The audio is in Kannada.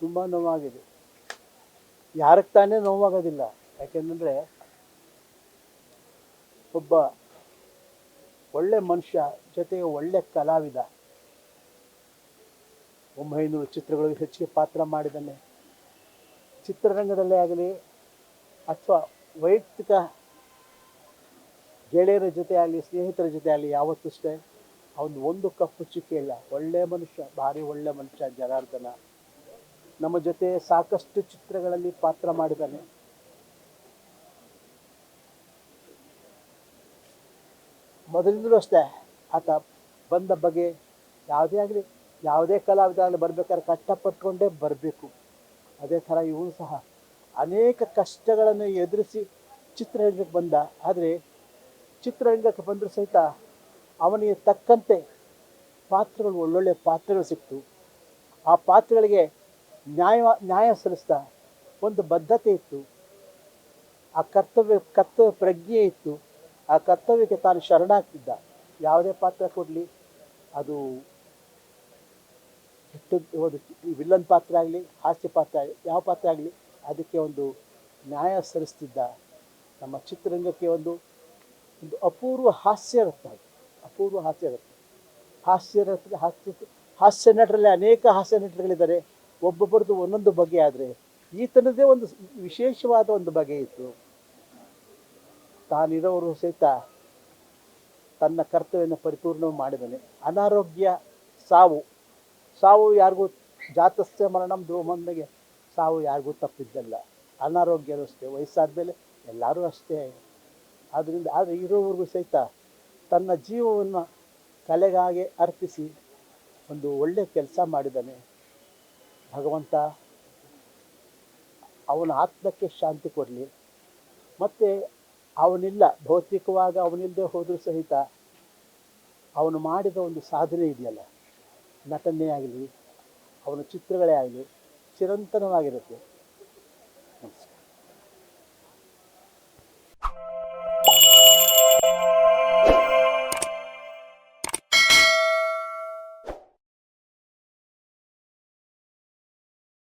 ತುಂಬ ನೋವಾಗಿದೆ. ಯಾರಿಗೆ ತಾನೇ ನೋವಾಗೋದಿಲ್ಲ. ಯಾಕೆಂದರೆ ಒಬ್ಬ ಒಳ್ಳೆ ಮನುಷ್ಯ ಜೊತೆಗೆ ಒಳ್ಳೆ ಕಲಾವಿದ. ಒಂಬೈನೂರು ಚಿತ್ರಗಳಿಗೆ ಹೆಚ್ಚಿಗೆ ಪಾತ್ರ ಮಾಡಿದ್ದಾನೆ. ಚಿತ್ರರಂಗದಲ್ಲೇ ಆಗಲಿ ಅಥವಾ ವೈಯಕ್ತಿಕ ಗೆಳೆಯರ ಜೊತೆ ಆಗಲಿ, ಸ್ನೇಹಿತರ ಜೊತೆ ಆಗಲಿ ಯಾವತ್ತೂ ಅಷ್ಟೇ. ಅವನು ಒಂದು ಕಪ್ಪು ಚುಕ್ಕಿ ಇಲ್ಲ ಒಳ್ಳೆ ಮನುಷ್ಯ, ಭಾರಿ ಒಳ್ಳೆ ಮನುಷ್ಯ ಜನಾರ್ದನ. ನಮ್ಮ ಜೊತೆ ಸಾಕಷ್ಟು ಚಿತ್ರಗಳಲ್ಲಿ ಪಾತ್ರ ಮಾಡಿದ್ದಾನೆ. ಮೊದಲಿಂದಲೂ ಅಷ್ಟೇ, ಆತ ಬಂದ ಬಗೆ ಯಾವುದೇ ಆಗಲಿ, ಯಾವುದೇ ಕಲಾವಿದ ಆಗಲಿ ಬರ್ಬೇಕಾದ್ರೆ ಕಷ್ಟಪಟ್ಟುಕೊಂಡೇ ಬರಬೇಕು. ಅದೇ ಥರ ಇವನು ಸಹ ಅನೇಕ ಕಷ್ಟಗಳನ್ನು ಎದುರಿಸಿ ಚಿತ್ರರಂಗಕ್ಕೆ ಬಂದ. ಆದರೆ ಚಿತ್ರರಂಗಕ್ಕೆ ಬಂದರೂ ಸಹಿತ ಅವನಿಗೆ ತಕ್ಕಂತೆ ಪಾತ್ರಗಳು, ಒಳ್ಳೊಳ್ಳೆ ಪಾತ್ರಗಳು ಸಿಕ್ತು. ಆ ಪಾತ್ರಗಳಿಗೆ ನ್ಯಾಯ ನ್ಯಾಯ ಸಲ್ಲಿಸ್ತಾ ಒಂದು ಬದ್ಧತೆ ಇತ್ತು. ಆ ಕರ್ತವ್ಯ ಕರ್ತವ್ಯ ಪ್ರಜ್ಞೆ ಇತ್ತು. ಆ ಕರ್ತವ್ಯಕ್ಕೆ ತಾನು ಶರಣಾಗ್ತಿದ್ದ. ಯಾವುದೇ ಪಾತ್ರ ಕೊಡಲಿ, ಅದು ಕೆಟ್ಟು, ಒಂದು ವಿಲ್ಲನ್ ಪಾತ್ರ ಆಗಲಿ, ಹಾಸ್ಯ ಪಾತ್ರ ಆಗಲಿ, ಯಾವ ಪಾತ್ರ ಆಗಲಿ, ಅದಕ್ಕೆ ಒಂದು ನ್ಯಾಯ ಸಲ್ಲಿಸ್ತಿದ್ದ. ನಮ್ಮ ಚಿತ್ರರಂಗಕ್ಕೆ ಒಂದು ಒಂದು ಅಪೂರ್ವ ಹಾಸ್ಯ ರತ್ನ ಅದು. ಅಪೂರ್ವ ಹಾಸ್ಯ ರತ್ನ ಹಾಸ್ಯ ರತ್ನ ಹಾಸ್ಯ ಹಾಸ್ಯ ನಟರಲ್ಲಿ ಅನೇಕ ಹಾಸ್ಯ ನಟರುಗಳಿದ್ದಾರೆ. ಒಬ್ಬೊಬ್ಬರದ್ದು ಒಂದೊಂದು ಬಗೆ ಆದರೆ ಈತನದೇ ಒಂದು ವಿಶೇಷವಾದ ಒಂದು ಬಗೆ ಇತ್ತು. ತಾನಿರೋರು ಸಹಿತ ತನ್ನ ಕರ್ತವ್ಯನ ಪರಿಪೂರ್ಣ ಮಾಡಿದ್ದಾನೆ ಅನಾರೋಗ್ಯ ಸಾವು. ಸಾವು ಯಾರಿಗೂ ಜಾತಸ್ಯ ಮರಣಂ ಧ್ರುವಮಂದಿಗೆ ಸಾವು ಯಾರಿಗೂ ತಪ್ಪಿದ್ದಲ್ಲ. ಅನಾರೋಗ್ಯನೂ ಅಷ್ಟೇ. ವಯಸ್ಸಾದ ಮೇಲೆ ಎಲ್ಲರೂ ಅಷ್ಟೇ. ಆದ್ದರಿಂದ ಆದರೆ ಇರೋವರೆಗೂ ಸಹಿತ ತನ್ನ ಜೀವವನ್ನು ಕಲೆಗಾಗಿ ಅರ್ಪಿಸಿ ಒಂದು ಒಳ್ಳೆಯ ಕೆಲಸ ಮಾಡಿದ್ದಾನೆ. ಭಗವಂತ ಅವನ ಆತ್ಮಕ್ಕೆ ಶಾಂತಿ ಕೊಡಲಿ. ಮತ್ತು ಅವನಿಲ್ಲ, ಭೌತಿಕವಾಗಿ ಅವನಿಲ್ಲದೆ ಹೋದರೂ ಸಹಿತ ಅವನು ಮಾಡಿದ ಒಂದು ಸಾಧನೆ ಇದೆಯಲ್ಲ ನಟನೆ ಆಗಲಿ ಅವನ ಚಿತ್ರಗಳೇ ಆಗಲಿ, ಚಿರಂತನವಾಗಿರುತ್ತೆ.